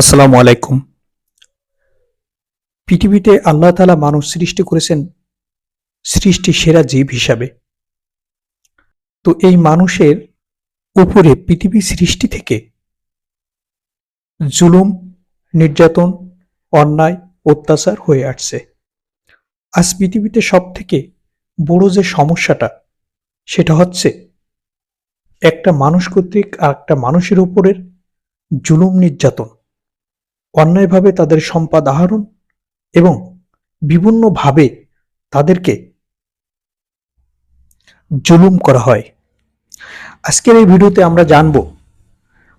আসসালামু আলাইকুম। পৃথিবীতে আল্লাহ তালা মানুষ সৃষ্টি করেছেন সৃষ্টি সেরা জীব হিসাবে। তো এই মানুষের উপরে পৃথিবী সৃষ্টি থেকে জুলুম, নির্যাতন, অন্যায়, অত্যাচার হয়ে আসছে। আজ পৃথিবীতে সব থেকে বড় যে সমস্যাটা, সেটা হচ্ছে একটা মানুষ কর্তৃক আর একটা মানুষের উপরের জুলুম, নির্যাতন। অন্যায়ভাবে তাদের সম্পদ আহরণ এবং বিভিন্নভাবে তাদেরকে জুলুম করা হয়। আজকের এই ভিডিওতে আমরা জানব,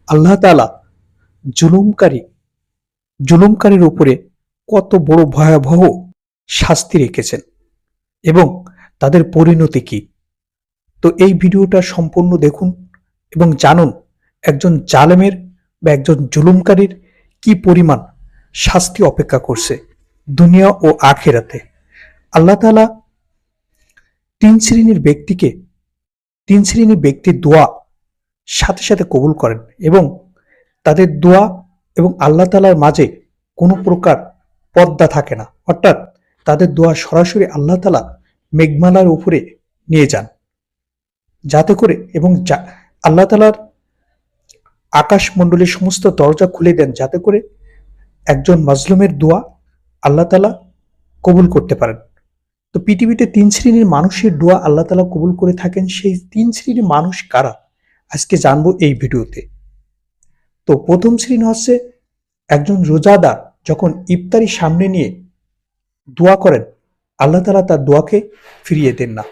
আল্লাহ তালা জুলুমকারী, জুলুমকারীর উপরে কত বড় ভয়াবহ শাস্তি রেখেছেন এবং তাদের পরিণতি কি। তো এই ভিডিওটা সম্পূর্ণ দেখুন এবং জানুন একজন জালেমের বা একজন জুলুমকারীর কি পরিমাণ শাস্তি অপেক্ষা করছে দুনিয়া ও আখেরাতে? আল্লাহ তালা তিন শ্রেণির ব্যক্তিকে, তিন শ্রেণির ব্যক্তির দোয়া সাথে সাথে কবুল করেন এবং তাদের দোয়া এবং আল্লাহ তালার মাঝে কোনো প্রকার পদ্মা থাকে না। অর্থাৎ তাদের দোয়া সরাসরি আল্লাহ তালা মেঘমালার উপরে নিয়ে যান। যাতে করে এবং আল্লাহ তালার আকাশমণ্ডলীর সমস্ত দরজা খুলে দেন যাতে করে একজন মাজলুমের দোয়া আল্লাহ তালা কবুল করতে পারেন। তো পৃথিবীতে তিন শ্রেণির মানুষের দোয়া আল্লাহ তালা কবুল করে থাকেন, সেই তিন শ্রেণির মানুষ কারা? আজকে জানব এই ভিডিওতে। তো প্রথম শ্রেণি হচ্ছে একজন রোজাদার যখন ইফতারি সামনে নিয়ে দোয়া করেন, আল্লাহ তালা তার দোয়াকে ফিরিয়ে দেন না।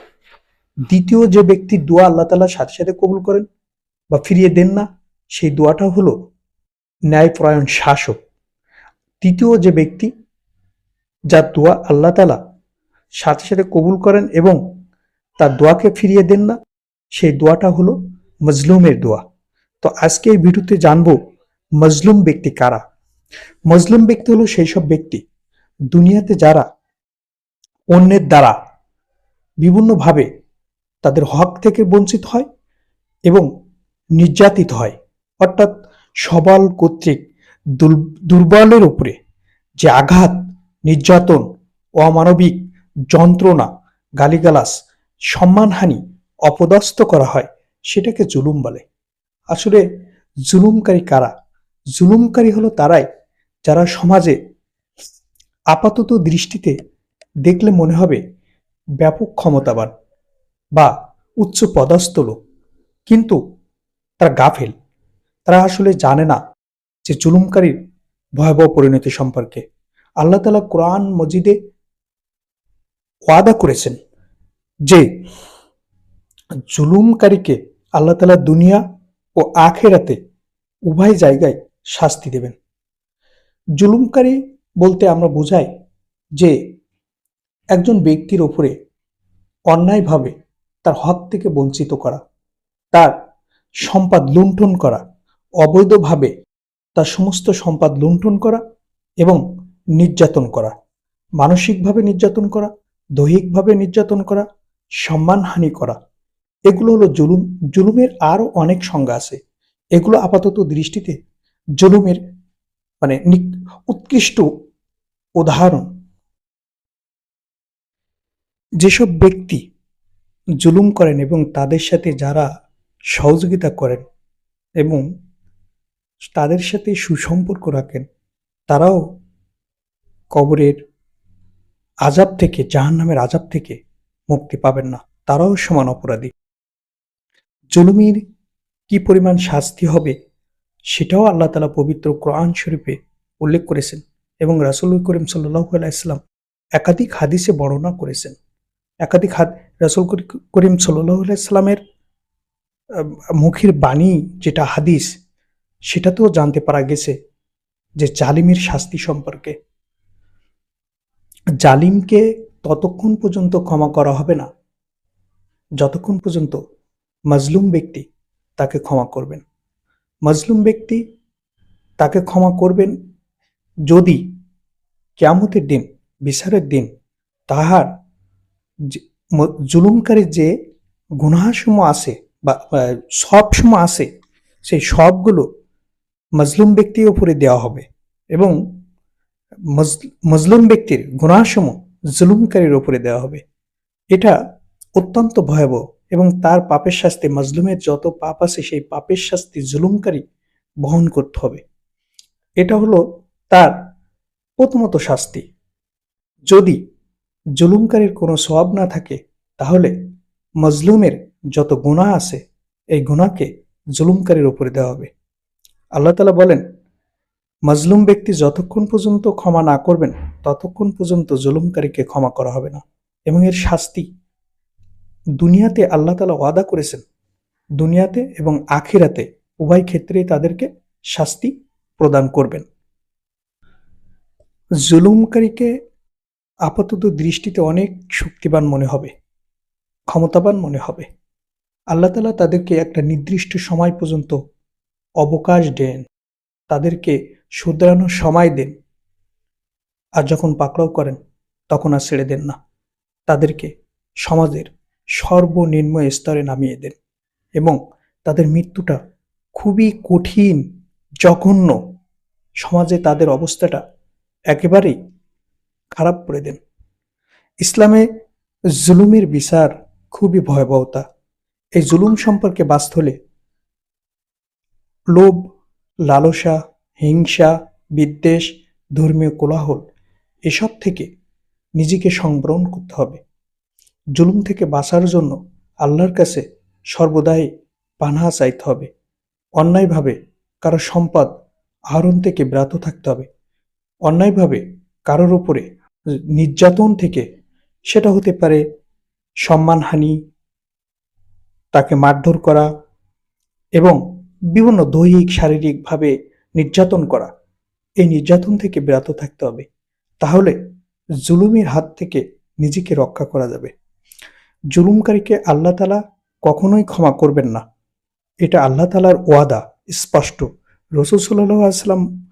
দ্বিতীয় যে ব্যক্তি দোয়া আল্লাহ তালা সাথে সাথে কবুল করেন বা ফিরিয়ে দেন না সেই দোয়াটা হলো ন্যায়পরায়ণ শাসক। তৃতীয় যে ব্যক্তি, যার দোয়া আল্লাহ তালা সাথে সাথে কবুল করেন এবং তার দোয়াকে ফিরিয়ে দেন না, সেই দোয়াটা হলো মজলুমের দোয়া। তো আজকে এই ভিডিওতে জানব মজলুম ব্যক্তি কারা? মজলুম ব্যক্তি হলো সেই সব ব্যক্তি, দুনিয়াতে যারা অন্যের দ্বারা বিভিন্নভাবে তাদের হক থেকে বঞ্চিত হয় এবং নির্যাতিত হয়। অর্থাৎ সবল কর্তৃক দুর্বলের উপরে যে আঘাত, নির্যাতন, অমানবিক যন্ত্রণা গালিগালাস সম্মানহানি অপদস্থ করা হয়, সেটাকে জুলুম বলে। আসলে জুলুমকারী কারা? জুলুমকারী হলো তারাই যারা সমাজে আপাতত দৃষ্টিতে দেখলে মনে হবে ব্যাপক ক্ষমতাবান বা উচ্চ পদস্থ লোক। কিন্তু তারা গাফেল। তারা আসলে জানে না যে জুলুমকারীর ভয়াবহ পরিণতি সম্পর্কে। আল্লাহ তালা কোরআন মজিদে ওয়াদা করেছেন যে জুলুমকারীকে আল্লাহ তালা দুনিয়া ও আখেরাতে উভয় জায়গায় শাস্তি দেবেন। জুলুমকারী বলতে আমরা বোঝাই যে একজন ব্যক্তির ওপরে অন্যায়ভাবে তার হক থেকে বঞ্চিত করা, তার সম্পদ লুণ্ঠন করা অবৈধভাবে তার সমস্ত সম্পদ লুণ্ঠন করা এবং নির্যাতন করা, মানসিকভাবে নির্যাতন করা, দৈহিকভাবে নির্যাতন করা, সম্মানহানি করা। এগুলো হলো জুলুম। জুলুমের আরও অনেক সংজ্ঞা আছে। এগুলো আপাতত দৃষ্টিতে জুলুমের মানে উৎকৃষ্ট উদাহরণ। যেসব ব্যক্তি জুলুম করেন এবং তাদের সাথে যারা সহযোগিতা করেন এবং তাদের সাথে সুসম্পর্ক রাখেন। তারাও কবরের আজাব থেকে, জাহান্নামের আজাব থেকে মুক্তি পাবেন না। তারাও সমান অপরাধী। জুলুমির কি পরিমাণ শাস্তি হবে, সেটাও আল্লাহ তালা পবিত্র কোরআন শরীফে উল্লেখ করেছেন এবং রাসুল করিম সাল্লাহ আলাইসলাম একাধিক হাদিসে বর্ণনা করেছেন। একাধিক হাদ, রাসুল করিম সাল্লাহ আলাইসলামের মুখের বাণী যেটা হাদিস সেটাতেও জানতে পারা গেছে যে জালিমের শাস্তি সম্পর্কে। জালিমকে ততক্ষণ পর্যন্ত ক্ষমা করা হবে না। যতক্ষণ পর্যন্ত মজলুম ব্যক্তি তাকে ক্ষমা করবেন। মজলুম ব্যক্তি তাকে ক্ষমা করবেন যদি কেয়ামতের দিন, বিচারের দিন তাহার জুলুমকারীর যে গুনাহসমূহ আছে বা বা সব সময় আছে, সেই সবগুলো মজলুম ব্যক্তির উপরে দেওয়া হবে এবং মজ- মজলুম ব্যক্তির গুণাসমূহ জুলুমকারীর ওপরে দেওয়া হবে। এটা অত্যন্ত ভয়াবহ এবং তার পাপের শাস্তি, মজলুমের যত পাপ আছে সেই পাপের শাস্তি জুলুমকারী বহন করতে হবে। এটা হলো তার প্রথমত শাস্তি। যদি জুলুমকারীর কোনো সওয়াব না থাকে, তাহলে মজলুমের যত গুনাহ আছে, এই গুনাহকে জুলুমকারীর উপরে দেওয়া হবে। আল্লাহ তালা বলেন, মজলুম ব্যক্তি যতক্ষণ পর্যন্ত ক্ষমা না করবেন, ততক্ষণ পর্যন্ত জুলুমকারীকে ক্ষমা করা হবে না। এবং এর শাস্তি, দুনিয়াতে আল্লাহ তালা ওয়াদা করেছেন, দুনিয়াতে এবং আখিরাতে উভয় ক্ষেত্রেই তাদেরকে শাস্তি প্রদান করবেন। জুলুমকারীকে আপাতত দৃষ্টিতে অনেক শক্তিবান মনে হবে, ক্ষমতাবান মনে হবে। আল্লাহ তালা তাদেরকে একটা নির্দিষ্ট সময় পর্যন্ত অবকাশ দেন, তাদেরকে শুধরানোর সময় দেন। আর যখন পাকড়াও করেন, তখন আর ছেড়ে দেন না। তাদেরকে সমাজের সর্বনিম্ন স্তরে নামিয়ে দেন এবং তাদের মৃত্যুটা খুবই কঠিন, জঘন্য। সমাজে তাদের অবস্থাটা একেবারেই খারাপ করে দেন। ইসলামে জুলুমের বিচার খুবই ভয়াবহতা। এই জুলুম সম্পর্কে বাঁচতে হলে লোভ, লালসা, হিংসা, বিদ্বেষ, ধর্মীয় কোলাহল, এসব থেকে নিজেকে সংবরণ করতে হবে। জুলুম থেকে বাঁচার জন্য আল্লাহর কাছে সর্বদাই পানাহা চাইতে হবে। অন্যায়ভাবে কারও সম্পদ আহরণ থেকে ব্রাত থাকতে হবে। অন্যায়ভাবে কারোর উপরে নির্যাতন থেকে সেটা হতে পারে সম্মানহানি, তাকে মারধর করা এবং বিভিন্ন দৈহিক শারীরিকভাবে নির্যাতন করা। এই নির্যাতন থেকে বিরত থাকতে হবে। তাহলে জুলুমের হাত থেকে নিজেকে রক্ষা করা যাবে। জুলুমকারীকে আল্লাহ তালা কখনোই ক্ষমা করবেন না। এটা আল্লাহ তালার ওয়াদা, স্পষ্ট। রসুল সাল্লাহ আসলাম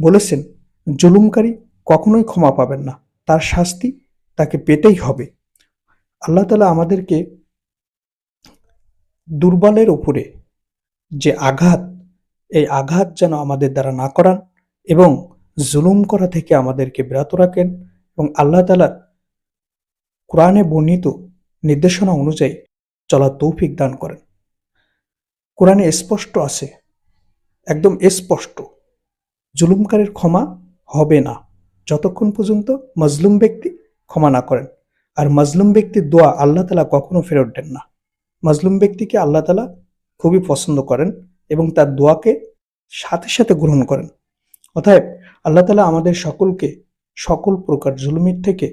বলেছেন, জুলুমকারী কখনোই ক্ষমা পাবেন না। তার শাস্তি তাকে পেতেই হবে। আল্লাহ তালা আমাদেরকে দুর্বলের উপরে যে আঘাত, এই আঘাত যেন আমাদের দ্বারা না করান এবং জুলুম করা থেকে আমাদেরকে বিরত রাখেন এবং আল্লাহ তালা কোরআনে বর্ণিত নির্দেশনা অনুযায়ী চলা তৌফিক দান করেন। কোরআনে স্পষ্ট আছে, একদম স্পষ্ট, জুলুমকারীর ক্ষমা হবে না। যতক্ষণ পর্যন্ত মজলুম ব্যক্তি ক্ষমা না করেন। আর মজলুম ব্যক্তির দোয়া আল্লাহ তালা কখনো ফেরত দেন না। মজলুম ব্যক্তিকে আল্লাহ তালা খুবই পছন্দ করেন এবং তার দোয়াকে সাথে সাথে গ্রহণ করেন। অতএব আল্লাহ তালা আমাদের সকলকে সকল প্রকার জুলুমির থেকে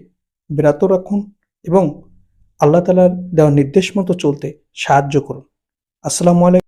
বিরত রাখুন এবং আল্লাহ তালার দেওয়া নির্দেশ মতো চলতে সাহায্য করুন। আসসালামু আলাইকুম।